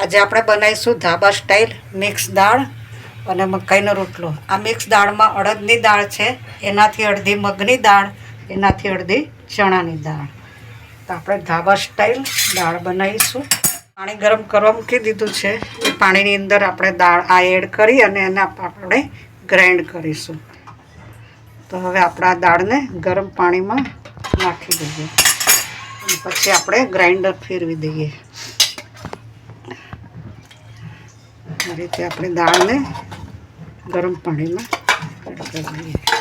આજે આપણે બનાવીશું ધાબા સ્ટાઇલ મિક્સ દાળ અને મકાઈનો રોટલો. આ મિક્સ દાળમાં અડદની દાળ છે, એનાથી અડધી મગની દાળ, એનાથી અડધી ચણાની દાળ. તો આપણે ધાબા સ્ટાઇલ દાળ બનાવીશું. પાણી ગરમ કરવા મૂકી દીધું છે. એ પાણીની અંદર આપણે દાળ આ એડ કરી અને એને આપણે ગ્રાઇન્ડ કરીશું. તો હવે આપણે દાળને ગરમ પાણીમાં નાખી દઈએ. પછી આપણે ગ્રાઇન્ડર ફેરવી દઈએ. આ રીતે આપણે દાળને ગરમ પાણીમાં એડ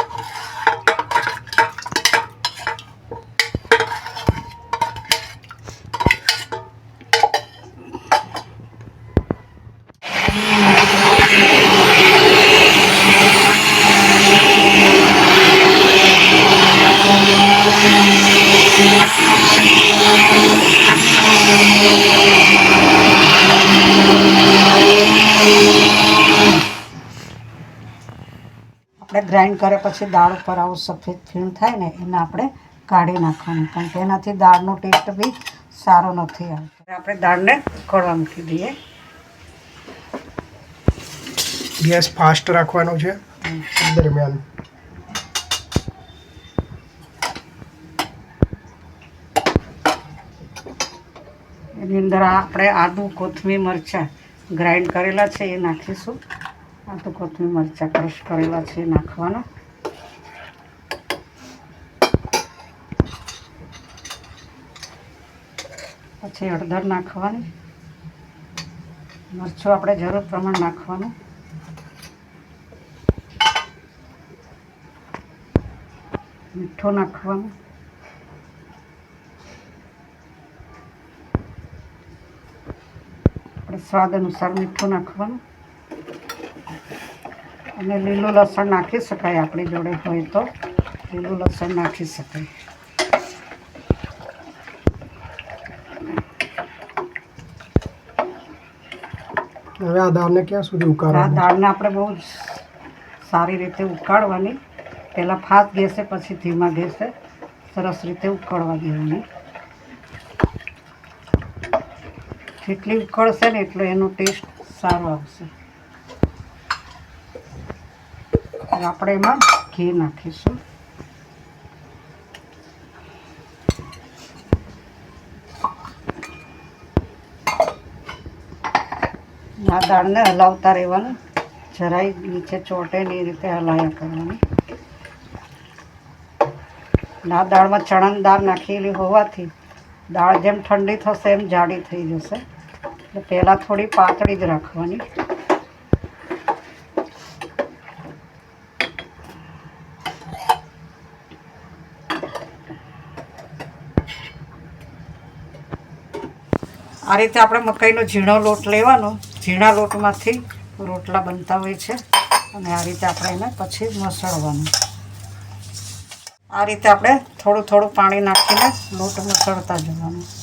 ગ્રાઇન્ડ કર્યા પછી દાળ ઉપર આવું સફેદ ફીણ થાય ને એને આપણે કાઢી નાખવાનું. કારણ કે એનાથી દાળનો ટેસ્ટ બી સારો નથી આવતો. આપણે દાળને ઉકળવા મૂકી દઈએ. ગેસ ફાસ્ટ રાખવાનો છે. દરમિયાન. એની અંદર આપણે આદુ કોથમીર મરચાં ગ્રાઇન્ડ કરેલા છે એ નાખીશું. આદુ કોથમીર મરચાં ક્રશ કરેલા છે નાખવાના. પછી હળદર નાખવાની. મરચું આપણે જરૂર પ્રમાણે નાખવાનું. મીઠું નાખવાનું. આપણે સ્વાદ અનુસાર મીઠું નાખવાનું. અને લીલું લસણ નાખી શકાય આપણી જોડે હોય તો. લીલું લસણ નાખી શકાય. હવે આ દાળને ક્યાં સુધી આ દાળને આપણે બહુ સારી રીતે ઉકાળવાની. પહેલાં ફાસ્ટ ગેસે પછી ધીમા ગેસે. સરસ રીતે ઉકળવા દેવાની જેટલી ઉકળશે ને એટલો એનો ટેસ્ટ સારો આવશે. હવે આપણે એમાં ઘી નાખીશું. આ દાળને હલાવતા રહેવાનું. જરાય નીચે ચોટે નહીં, એ રીતે હલાયા કરવાની. આ દાળમાં ચણાની દાળ નાખેલી હોવાથી દાળ જેમ ઠંડી થશે એમ જાડી થઈ જશે. એટલે પહેલાં થોડી પાતળી જ રાખવાની. આ રીતે આપણે મકાઈનો ઝીણો લોટ લેવાનો. ઝીણા લોટમાંથી રોટલા બનતા હોય છે. અને આ રીતે આપણે એને પછી મસળવાનું. આ રીતે આપણે થોડું થોડું પાણી નાખીને લોટ મસળતા જવાનું.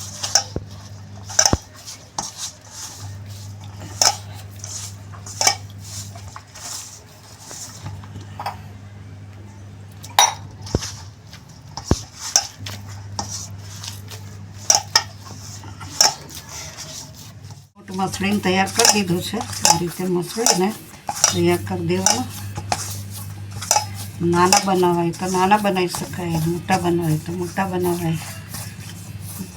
મસળીને તૈયાર કરી દીધું છે. આ રીતે મસળીને તૈયાર કરી દેવાનું. નાના બનાવાય તો નાના બનાવી શકાય, મોટા બનાવાય તો મોટા બનાવાય.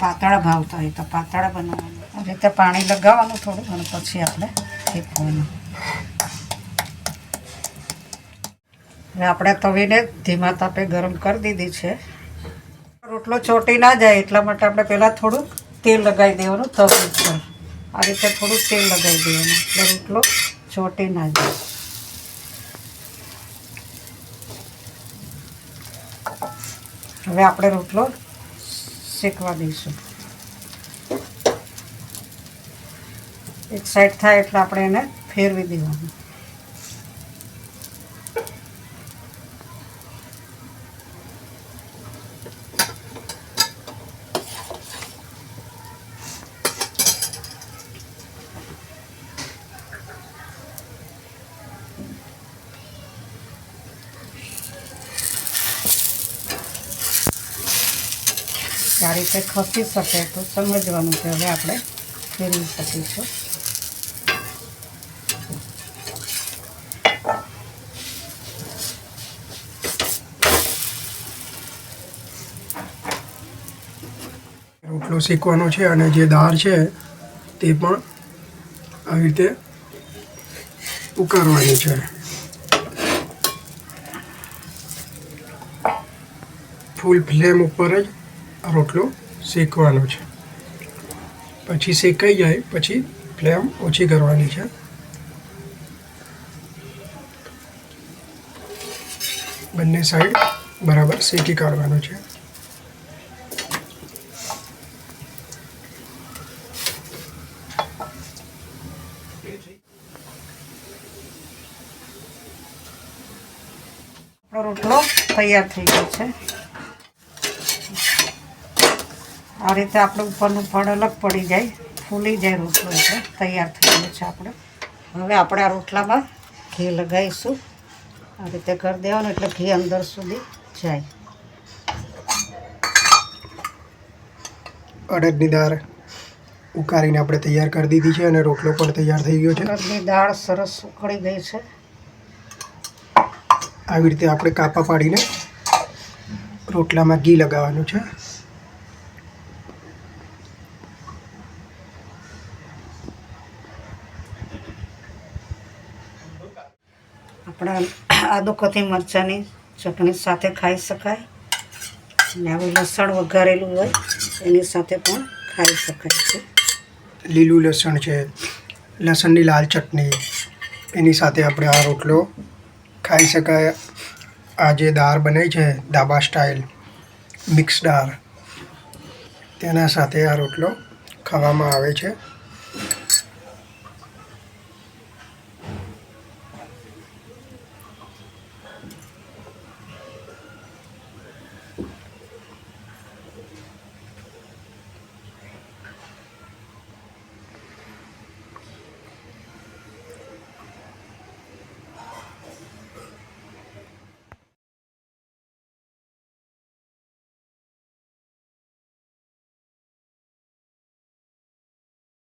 પાતળા ભાવતા હોય તો પાતળા બનાવવાનું. આ રીતે પાણી લગાવવાનું થોડું અને પછી આપણે શેકવાનું અને આપણે તવીને ધીમા તાપે ગરમ કરી દીધી છે. રોટલો ચોટી ના જાય એટલા માટે આપણે પહેલાં થોડું તેલ લગાવી દેવાનું તવી ઉપર. આ રીતે થોડું તેલ લગાવી દેવાનું. એટલે રોટલો ચોટે ના જાય. હવે આપણે રોટલો શેકવા દઈશું. એક સાઈડ થાય એટલે આપણે એને ફેરવી દેવાનું. કે આ રીતે ખસી શકે તો સમજવાનું કે હવે આપણે ફેરવી શકીશું. રોટલો શેકવાનો છે અને જે દાળ છે તે પણ આવી રીતે ઉકાળવાની છે. ફૂલ ફ્લેમ ઉપર જ રોટલો શેકવાનો છે. પછી શેકાઈ જાય, પછી ફ્લેમ ઓછી કરવાની છે. બંને સાઈડ બરાબર શેકી કાઢવાનું છે. રોટલો તૈયાર થઈ ગયો છે. આ રીતે આપણે ઉપરનું ફળ અલગ પડી જાય ફૂલી જાય રોટલો એટલે તૈયાર થઈ ગયો છે આપણે. હવે આપણે આ રોટલામાં ઘી લગાવીશું. આ રીતે કરી દેવાનું એટલે ઘી અંદર સુધી જાય. અડદની દાળ ઉકાળીને આપણે તૈયાર કરી દીધી છે અને રોટલો પણ તૈયાર થઈ ગયો છે. અડદની દાળ સરસ ઉકળી ગઈ છે. આવી રીતે આપણે કાપા પાડીને રોટલામાં ઘી લગાવવાનું છે. આપણા આદુ કથી મરચાંની ચટણી સાથે ખાઈ શકાય. અને આવું લસણ વઘારેલું હોય, એની સાથે પણ ખાઈ શકાય છે. લીલું લસણ છે, લસણની લાલ ચટણી, એની સાથે આપણે આ રોટલો ખાઈ શકાય. આ જે દાળ બને છે દાબા સ્ટાઇલ, મિક્સ દાળ, તેના સાથે આ રોટલો ખાવામાં આવે છે.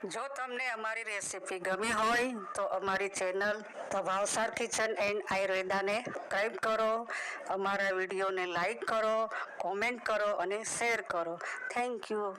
જો તમને અમારી રેસીપી ગમી હોય તો અમારી ચેનલ ભાવસાર કિચન એન્ડ આયુર્વેદાને સબસ્ક્રાઈબ કરો, અમારા વિડીયોને લાઈક કરો કોમેન્ટ કરો અને શેર કરો. Thank you